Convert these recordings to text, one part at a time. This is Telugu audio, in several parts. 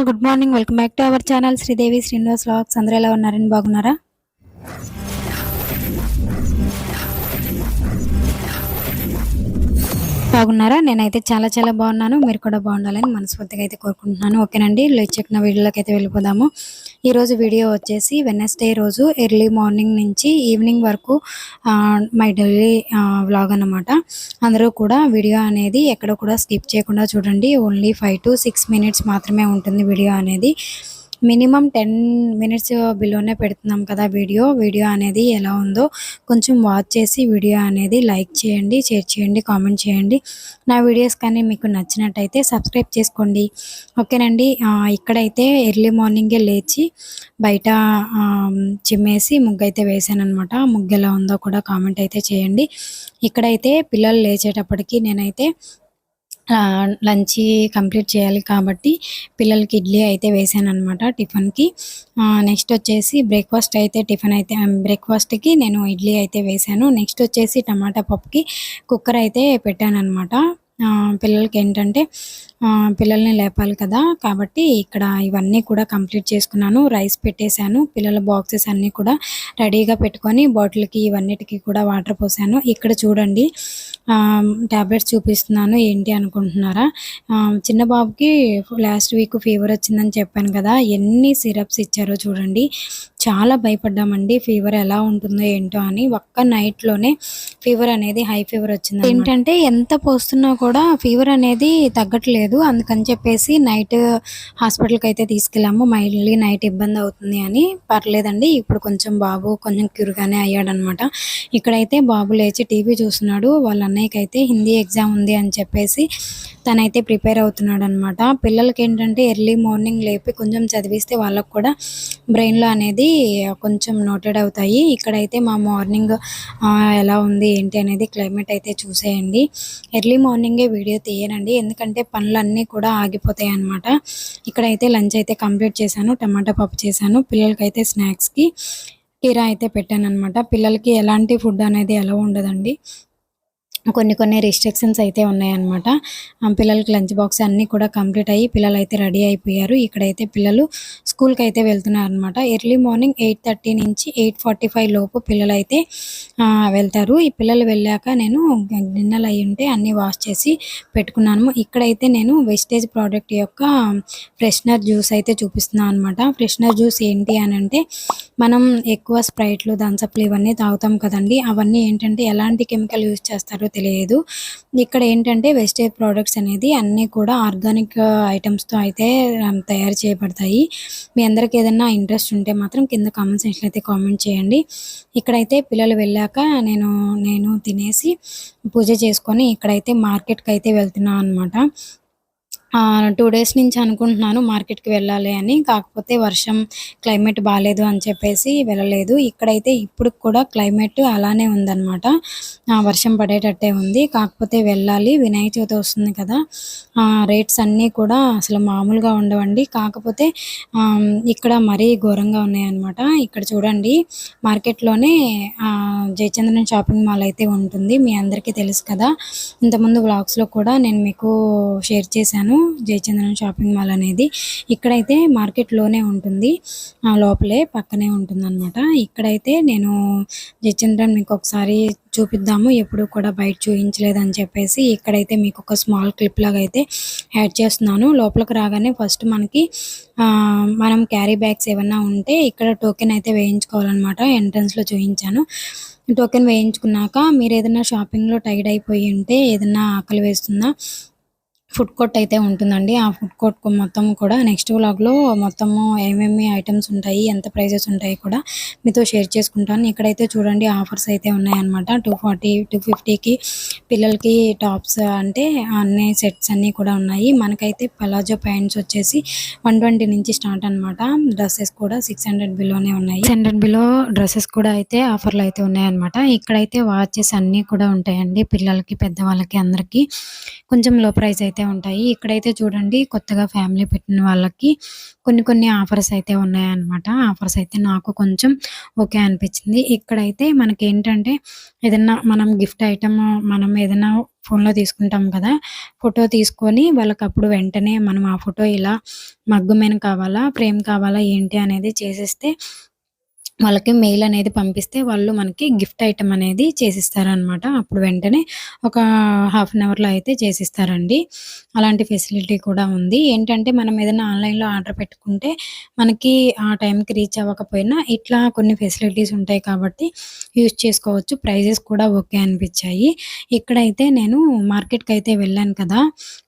All good morning welcome back to our channel Sridevi Srinivas vlogs అందరూ ఎలా ఉన్నారని బాగున్నారా? బాగున్నారా? నేనైతే చాలా చాలా బాగున్నాను. మీరు కూడా బాగుండాలని మనస్ఫూర్తిగా అయితే కోరుకుంటున్నాను. ఓకేనండి చెక్కిన వీడియోలోకి అయితే వెళ్ళిపోదాము. ఈరోజు వీడియో వచ్చేసి వెనస్డే రోజు ఎర్లీ మార్నింగ్ నుంచి ఈవినింగ్ వరకు మై డైలీ వ్లాగ్ అనమాట అందరూ కూడా వీడియో అనేది ఎక్కడ కూడా స్కిప్ చేయకుండా చూడండి. Only five to six minutes మాత్రమే ఉంటుంది వీడియో అనేది. మినిమం టెన్ మినిట్స్ బిలోనే పెడుతున్నాం కదా వీడియో. వీడియో అనేది ఎలా ఉందో కొంచెం వాచ్ చేసి వీడియో అనేది లైక్ చేయండి షేర్ చేయండి కామెంట్ చేయండి. నా వీడియోస్ కానీ మీకు నచ్చినట్టయితే సబ్స్క్రైబ్ చేసుకోండి. ఓకేనండి? ఇక్కడైతే ఎర్లీ మార్నింగే లేచి బయట చిమ్మేసి ముగ్గు అయితే వేసాను అనమాట ముగ్గు ఎలా ఉందో కూడా కామెంట్ అయితే చేయండి. ఇక్కడైతే పిల్లలు లేచేటప్పటికి నేనైతే లంచ్ కంప్లీట్ చేయాలి కాబట్టి పిల్లలకి ఇడ్లీ అయితే వేసాను అనమాట టిఫిన్కి నెక్స్ట్ వచ్చేసి బ్రేక్ఫాస్ట్ అయితే టిఫిన్ అయితే బ్రేక్ఫాస్ట్కి నేను ఇడ్లీ అయితే వేసాను. నెక్స్ట్ వచ్చేసి టమాటా పప్పుకి కుక్కర్ అయితే పెట్టాను అనమాట పిల్లలకి ఏంటంటే పిల్లల్ని లేపాలి కదా కాబట్టి ఇక్కడ ఇవన్నీ కూడా కంప్లీట్ చేసుకున్నాను. రైస్ పెట్టేశాను పిల్లల బాక్సెస్ అన్నీ కూడా రెడీగా పెట్టుకొని బాటిల్కి ఇవన్నిటికి కూడా వాటర్ పోసాను. ఇక్కడ చూడండి ట్యాబ్లెట్స్ చూపిస్తున్నాను ఏంటి అనుకుంటున్నారా? చిన్న బాబుకి లాస్ట్ వీక్ ఫీవర్ వచ్చిందని చెప్పాను కదా ఎన్ని సిరప్స్ ఇచ్చారో చూడండి. చాలా భయపడ్డామండి ఫీవర్ ఎలా ఉంటుందో ఏంటో అని. ఒక్క నైట్లోనే ఫీవర్ అనేది హై ఫీవర్ వచ్చింది ఏంటంటే ఎంత పోస్తున్నా కూడా ఫీవర్ అనేది తగ్గట్లేదు. అందుకని చెప్పేసి నైట్ హాస్పిటల్కి అయితే తీసుకెళ్ళాము. మళ్ళీ నైట్ ఇబ్బంది అవుతుంది అని. పర్లేదండి ఇప్పుడు కొంచెం బాబు కొంచెం క్యూర్గానే అయ్యాడనమాట. ఇక్కడైతే బాబు లేచి టీవీ చూస్తున్నాడు. వాళ్ళ అన్నయ్యకి అయితే హిందీ ఎగ్జామ్ ఉంది అని చెప్పేసి తనైతే ప్రిపేర్ అవుతున్నాడు అనమాట పిల్లలకి ఏంటంటే ఎర్లీ మార్నింగ్ లేపి కొంచెం చదివిస్తే వాళ్ళకు కూడా బ్రెయిన్లో అనేది కొంచెం నోటెడ్ అవుతాయి. ఇక్కడైతే మా మార్నింగ్ ఎలా ఉంది ఏంటి అనేది క్లైమేట్ అయితే చూసేయండి. ఎర్లీ మార్నింగే వీడియో తీయనండి. ఎందుకంటే పనులన్నీ కూడా ఆగిపోతాయి అనమాట. ఇక్కడైతే లంచ్ అయితే కంప్లీట్ చేశాను టమాటా పప్పు చేశాను పిల్లలకైతే స్నాక్స్కి కీరా అయితే పెట్టాను అనమాట పిల్లలకి ఎలాంటి ఫుడ్ అనేది ఎలా ఉండదండి. కొన్ని కొన్ని రిస్ట్రిక్షన్స్ అయితే ఉన్నాయన్నమాట. పిల్లలకి లంచ్ బాక్స్ అన్నీ కూడా కంప్లీట్ అయ్యి పిల్లలు అయితే రెడీ అయిపోయారు. ఇక్కడైతే పిల్లలు స్కూల్కి అయితే వెళ్తున్నారు అనమాట ఎర్లీ మార్నింగ్ ఎయిట్ థర్టీ నుంచి ఎయిట్ ఫార్టీ ఫైవ్ లోపు పిల్లలు అయితే వెళ్తారు. ఈ పిల్లలు వెళ్ళాక నేను గిన్నెలు అయి ఉంటే అన్నీ వాష్ చేసి పెట్టుకున్నాను. ఇక్కడైతే నేను వెస్టేజ్ ప్రోడక్ట్ యొక్క ఫ్రెషనర్ జ్యూస్ అయితే చూపిస్తున్నాను అనమాట ఫ్రెషనర్ జ్యూస్ ఏంటి అని అంటే మనం ఎక్కువ స్ప్రైట్లు థమ్స్అప్లు ఇవన్నీ తాగుతాం కదండి. అవన్నీ ఏంటంటే ఎలాంటి కెమికల్ యూజ్ చేస్తారు తెలియదు. ఇక్కడ ఏంటంటే వెస్టేజ్ ప్రోడక్ట్స్ అనేది అన్నీ కూడా ఆర్గానిక్ ఐటమ్స్తో అయితే తయారు చేయబడతాయి. మీ అందరికి ఏదైనా ఇంట్రెస్ట్ ఉంటే మాత్రం కింద కామెంట్ సెక్షన్లో అయితే కామెంట్ చేయండి. ఇక్కడైతే పిల్లలు వెళ్ళాక నేను నేను తినేసి పూజ చేసుకొని ఇక్కడైతే మార్కెట్కి అయితే వెళ్తున్నాను అనమాట టూ డేస్ నుంచి అనుకుంటున్నాను మార్కెట్కి వెళ్ళాలి అని. కాకపోతే వర్షం క్లైమేట్ బాగాలేదు అని చెప్పేసి వెళ్ళలేదు. ఇక్కడైతే ఇప్పుడు కూడా క్లైమేట్ అలానే ఉందన్నమాట. వర్షం పడేటట్టే ఉంది. కాకపోతే వెళ్ళాలి. వినాయక చవితి వస్తుంది కదా. రేట్స్ అన్నీ కూడా అసలు మామూలుగా ఉండవండి. కాకపోతే ఇక్కడ మరీ ఘోరంగా ఉన్నాయన్నమాట. ఇక్కడ చూడండి మార్కెట్లోనే జయచంద్రన్ షాపింగ్ మాల్ అయితే ఉంటుంది. మీ అందరికీ తెలుసు కదా. ఇంతకుముందు బ్లాగ్స్లో కూడా నేను మీకు షేర్ చేశాను. జయచంద్రన్ షాపింగ్ మాల్ అనేది ఇక్కడైతే మార్కెట్లోనే ఉంటుంది. లోపలే పక్కనే ఉంటుంది అనమాట ఇక్కడైతే నేను జయచంద్రన్ మీకు ఒకసారి చూపిద్దాము. ఎప్పుడు కూడా బయట చూపించలేదని చెప్పేసి ఇక్కడైతే మీకు ఒక స్మాల్ క్లిప్ లాగా అయితే యాడ్ చేస్తున్నాను. లోపలికి రాగానే ఫస్ట్ మనకి మనం క్యారీ బ్యాగ్స్ ఏమన్నా ఉంటే ఇక్కడ టోకెన్ అయితే వేయించుకోవాలన్నమాట. ఎంట్రన్స్లో చూపించాను టోకెన్ వేయించుకున్నాక మీరు ఏదైనా షాపింగ్లో టైడ్ అయిపోయి ఉంటే ఏదైనా ఆకలి వేస్తుందా ఫుడ్ కోర్ట్ అయితే ఉంటుందండి. ఆ ఫుడ్ కోర్ట్ మొత్తం కూడా నెక్స్ట్ వ్లాగ్లో మొత్తము ఏమేమి ఐటమ్స్ ఉంటాయి ఎంత ప్రైజెస్ ఉంటాయి కూడా మీతో షేర్ చేసుకుంటాను. ఇక్కడైతే చూడండి ఆఫర్స్ అయితే ఉన్నాయన్నమాట. టూ ఫార్టీ టూ ఫిఫ్టీకి పిల్లలకి టాప్స్ అంటే అన్ని సెట్స్ అన్నీ కూడా ఉన్నాయి. మనకైతే పలాజో ప్యాంట్స్ వచ్చేసి వన్ ట్వంటీ నుంచి స్టార్ట్ అనమాట డ్రెస్సెస్ కూడా సిక్స్ హండ్రెడ్ బిలోనే ఉన్నాయి. సిక్స్ హండ్రెడ్ బిలో డ్రెస్సెస్ కూడా అయితే ఆఫర్లు అయితే ఉన్నాయన్నమాట. ఇక్కడైతే వాచెస్ అన్నీ కూడా ఉంటాయండి పిల్లలకి పెద్దవాళ్ళకి అందరికీ. కొంచెం లో ప్రైస్ అయితే ఉంటాయి. ఇక్కడైతే చూడండి కొత్తగా ఫ్యామిలీ పెట్టిన వాళ్ళకి కొన్ని కొన్ని ఆఫర్స్ అయితే ఉన్నాయన్నమాట. ఆఫర్స్ అయితే నాకు కొంచెం ఓకే అనిపించింది. ఇక్కడైతే మనకి ఏంటంటే ఏదన్నా మనం గిఫ్ట్ ఐటమ్ మనం ఏదైనా ఫోన్లో తీసుకుంటాం కదా ఫోటో తీసుకొని వాళ్ళకి అప్పుడు వెంటనే మనం ఆ ఫోటో ఇలా మగ్గు మీద కావాలా ఫ్రేమ్ కావాలా ఏంటి అనేది చేసేస్తే వాళ్ళకి మెయిల్ అనేది పంపిస్తే వాళ్ళు మనకి గిఫ్ట్ ఐటమ్ అనేది చేసిస్తారనమాట అప్పుడు వెంటనే ఒక హాఫ్ అన్ అవర్లో అయితే చేసిస్తారండి. అలాంటి ఫెసిలిటీ కూడా ఉంది. ఏంటంటే మనం ఏదైనా ఆన్లైన్లో ఆర్డర్ పెట్టుకుంటే మనకి ఆ టైంకి రీచ్ అవ్వకపోయినా ఇట్లా కొన్ని ఫెసిలిటీస్ ఉంటాయి కాబట్టి యూజ్ చేసుకోవచ్చు. ప్రైజెస్ కూడా ఓకే అనిపించాయి. ఇక్కడైతే నేను మార్కెట్కి అయితే వెళ్ళాను కదా.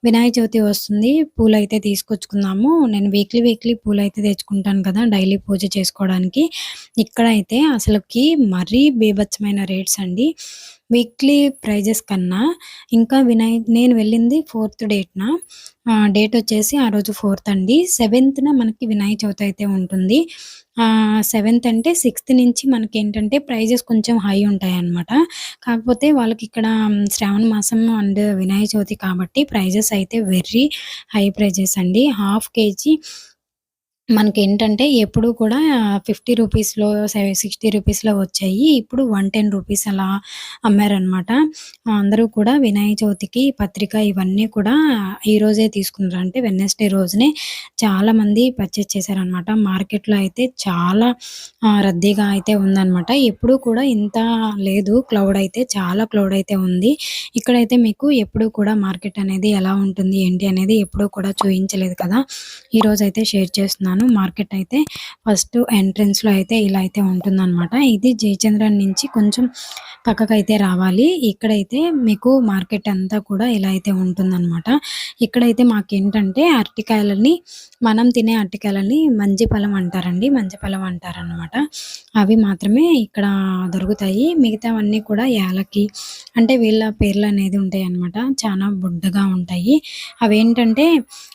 వినాయక చవితి వస్తుంది. పూలు అయితే తీసుకొచ్చుకుందాము. నేను వీక్లీ వీక్లీ పూలు అయితే తెచ్చుకుంటాను కదా డైలీ పూజ చేసుకోవడానికి. ఇక్కడైతే అసలుకి మరీ బీభత్సమైన రేట్స్ అండి. వీక్లీ ప్రైజెస్ కన్నా ఇంకా వినాయ నేను వెళ్ళింది ఫోర్త్ డేట్న డేట్ వచ్చేసి ఆ రోజు ఫోర్త్ అండి. సెవెంత్న మనకి వినాయక చవితి అయితే ఉంటుంది. సెవెంత్ అంటే సిక్స్త్ నుంచి మనకి ఏంటంటే ప్రైజెస్ కొంచెం హై ఉంటాయి అన్నమాట. కాకపోతే వాళ్ళకి ఇక్కడ శ్రావణ మాసం అండ్ వినాయక చవితి కాబట్టి ప్రైజెస్ అయితే వెర్రీ హై ప్రైజెస్ అండి. హాఫ్ కేజీ మనకి ఏంటంటే ఎప్పుడు కూడా ఫిఫ్టీ రూపీస్‌లో సిక్స్టీ రూపీస్‌లో వచ్చాయి. ఇప్పుడు వన్ టెన్ రూపీస్ అలా అమ్మారనమాట. అందరూ కూడా వినాయక చవితికి పత్రిక ఇవన్నీ కూడా ఈ రోజే తీసుకున్నారు. అంటే వెడ్నెస్‌డే రోజునే చాలామంది పర్చేజ్ చేశారనమాట. మార్కెట్‌లో అయితే చాలా రద్దీగా అయితే ఉందన్నమాట ఎప్పుడూ కూడా ఇంత లేదు క్లౌడ్ అయితే చాలా క్లౌడ్ అయితే ఉంది. ఇక్కడైతే మీకు ఎప్పుడు కూడా మార్కెట్ అనేది ఎలా ఉంటుంది ఏంటి అనేది ఎప్పుడూ కూడా చూపించలేదు కదా! ఈరోజైతే షేర్ చేస్తున్నాను. మార్కెట్ అయితే ఫస్ట్ ఎంట్రన్స్‌లో అయితే ఇలా అయితే ఉంటుందన్నమాట. ఇది జయచంద్రన్ నుంచి కొంచెం పక్కకైతే రావాలి. ఇక్కడైతే మీకు మార్కెట్ అంతా కూడా ఇలా అయితే ఉంటుందన్నమాట. ఇక్కడైతే మాకేంటంటే అరటికాయలని మనం తినే అరటికాయలని మంజిఫలం అంటారండి. మంజిఫలం అంటారనమాట. అవి మాత్రమే ఇక్కడ దొరుకుతాయి. మిగతావన్నీ కూడా యాలకి అంటే వీళ్ళ పేర్లు అనేది ఉంటాయి అనమాట చాలా బుడ్డగా ఉంటాయి. అవేంటంటే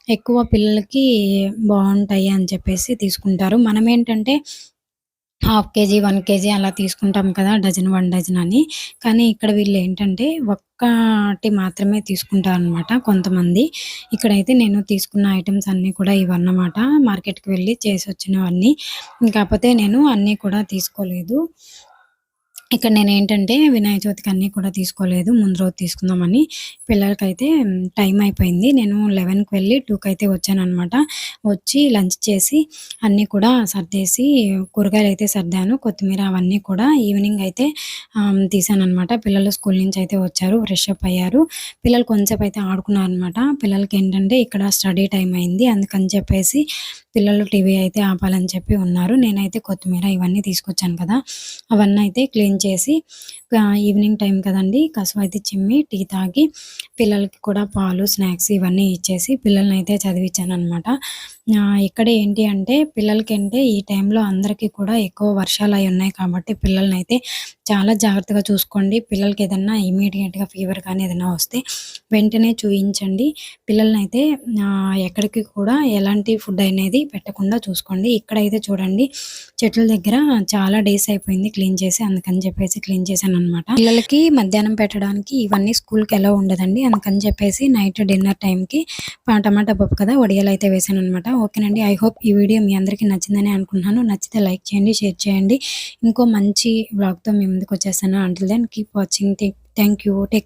ఎక్కువ పిల్లలకి బాగుంటాయి అని చెప్పేసి తీసుకుంటారు. మనం ఏంటంటే హాఫ్ కేజీ, వన్ కేజీ అలా తీసుకుంటాం కదా! డజన్, వన్ డజన్ అని. కానీ ఇక్కడ వీళ్ళు ఏంటంటే ఒక్కటి మాత్రమే తీసుకుంటారనమాట కొంతమంది. ఇక్కడైతే నేను తీసుకున్న ఐటమ్స్ అన్నీ కూడా ఇవన్నమాట. మార్కెట్‌కి వెళ్ళి చేసి వచ్చినవన్నీ కాకపోతే నేను అన్నీ కూడా తీసుకోలేదు. ఇక్కడ నేను ఏంటంటే వినాయక చవితికి అన్నీ కూడా తీసుకోలేదు. ముందు రోజు తీసుకుందామని. పిల్లలకైతే టైం అయిపోయింది. నేను 11కి వెళ్ళి టూకి అయితే వచ్చానమాట వచ్చి లంచ్ చేసి అన్నీ కూడా సర్దేసి కూరగాయలు అయితే సర్దాను. కొత్తిమీర అవన్నీ కూడా ఈవినింగ్ అయితే ఆహ్, పిల్లలు స్కూల్ నుంచి అయితే వచ్చారు. ఫ్రెష్ అప్ అయ్యారు. పిల్లలు కొంచెంసేపు అయితే ఆడుకున్నారనమాట. పిల్లలకేంటంటే ఇక్కడ స్టడీ టైం అయింది. అందుకని చెప్పేసి పిల్లలు టీవీ అయితే ఆపాలని చెప్పి ఉన్నారు. నేనైతే కొత్తిమీర ఇవన్నీ తీసుకొచ్చాను కదా! అవన్నీ అయితే క్లీన్ చేసి ఈవినింగ్ టైం కదండి కసువు అయితే చిమ్మి టీ తాగి పిల్లలకి కూడా పాలు, స్నాక్స్ ఇవన్నీ ఇచ్చేసి పిల్లల్ని అయితే చదివించాను అనమాట ఇక్కడ ఏంటి అంటే పిల్లలకి అంటే ఈ టైంలో అందరికీ కూడా ఎక్కువ వర్షాలు అయి ఉన్నాయి కాబట్టి పిల్లలనైతే చాలా జాగ్రత్తగా చూసుకోండి. పిల్లలకి ఏదన్నా ఇమీడియట్గా ఫీవర్ కానీ ఏదైనా వస్తే వెంటనే చూయించండి. పిల్లల్ని అయితే ఎక్కడికి కూడా ఎలాంటి ఫుడ్ అనేది పెట్టకుండా చూసుకోండి. ఇక్కడైతే చూడండి చెట్ల దగ్గర చాలా డేస్ అయిపోయింది క్లీన్ చేసి. అందుకని చెప్పేసి క్లీన్ చేశాననమాట. పిల్లలకి మధ్యాహ్నం పెట్టడానికి ఇవన్నీ స్కూల్‌కి ఎలా ఉండదండి. అందుకని చెప్పేసి నైట్ డిన్నర్ టైంకి టమాటా పప్పు కదా! వడియాలైతే వేశాననమాట. ఓకేనండి. ఐ హోప్ ఈ వీడియో మీ అందరికీ నచ్చిందని అనుకుంటున్నాను. నచ్చితే లైక్ చేయండి, షేర్ చేయండి. ఇంకో మంచి వ్లాగ్‌తో ముందుకు వచ్చేసాను until then keep watching. Thank you. Take care.